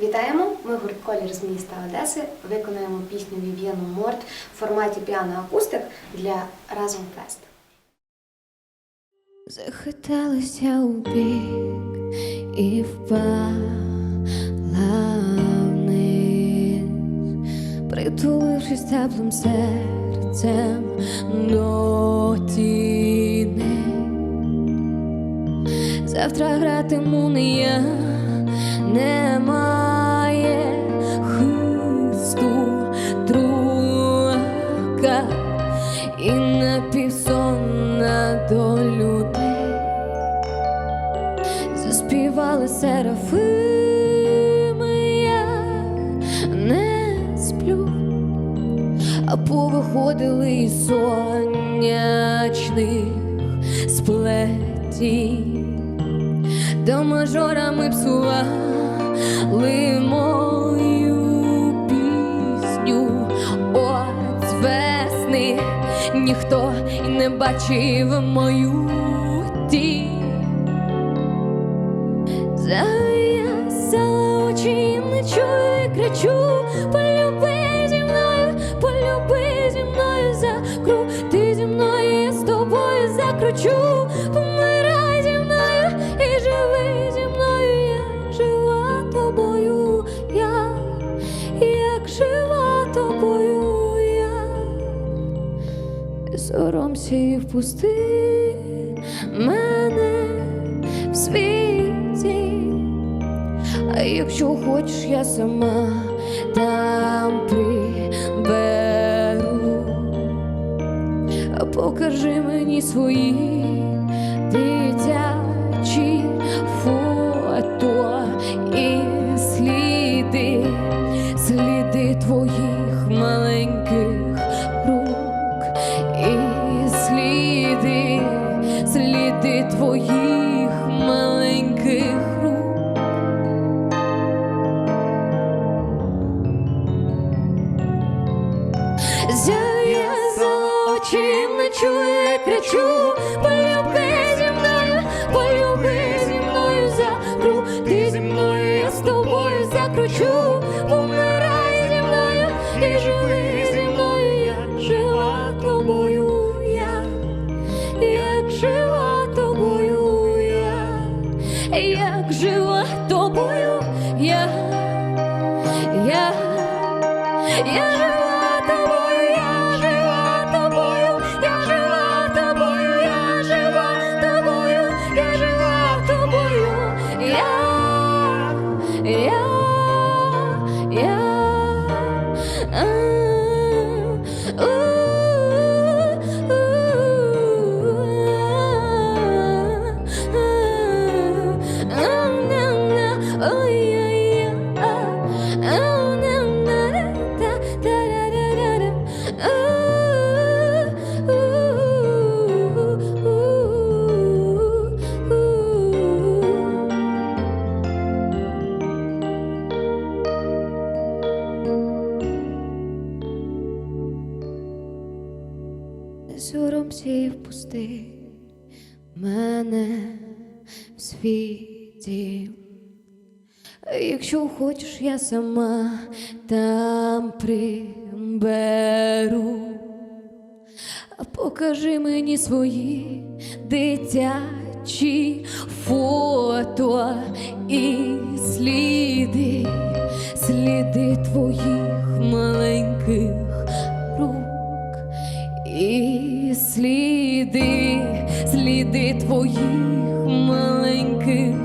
Вітаємо! Ми гурт Колір з міста Одеси. Виконуємо пісню Вів'єну Морт в форматі піано-акустик для Разом Фест. Захиталася у бік і впала вниз, притулившись теплим серцем до тіни. Завтра гратиму не я, немає заспівали серафими, я не сплю, а повиходили із сонячних сплетів. До мажора ми псували мою пісню от весни ніхто і не бачив мою тінь. Полюби зі мною, полюби зі мною, закрути зі мною, з тобою закручу, помирай зі мною і живи зі мною, жива тобою, я як жива тобою, я соромся і впусти мене в світі. Якщо хочеш, я сама там приберу. Покажи мені свої дитячі фото і сліди, сліди твоїх маленьких рук і сліди, сліди твоїх кричу. Полюби зі мною, полюби зі мною, закрути зі мною, я з тобою закручу, помирай зі мною і живи зі мною, я жива тобою, я, як жива тобою, як жива тобою, я, я, я жива соромся і впусти мене в світі. Якщо хочеш, я сама там приберу. Покажи мені свої дитячі фото і сліди, сліди твоїх маленьких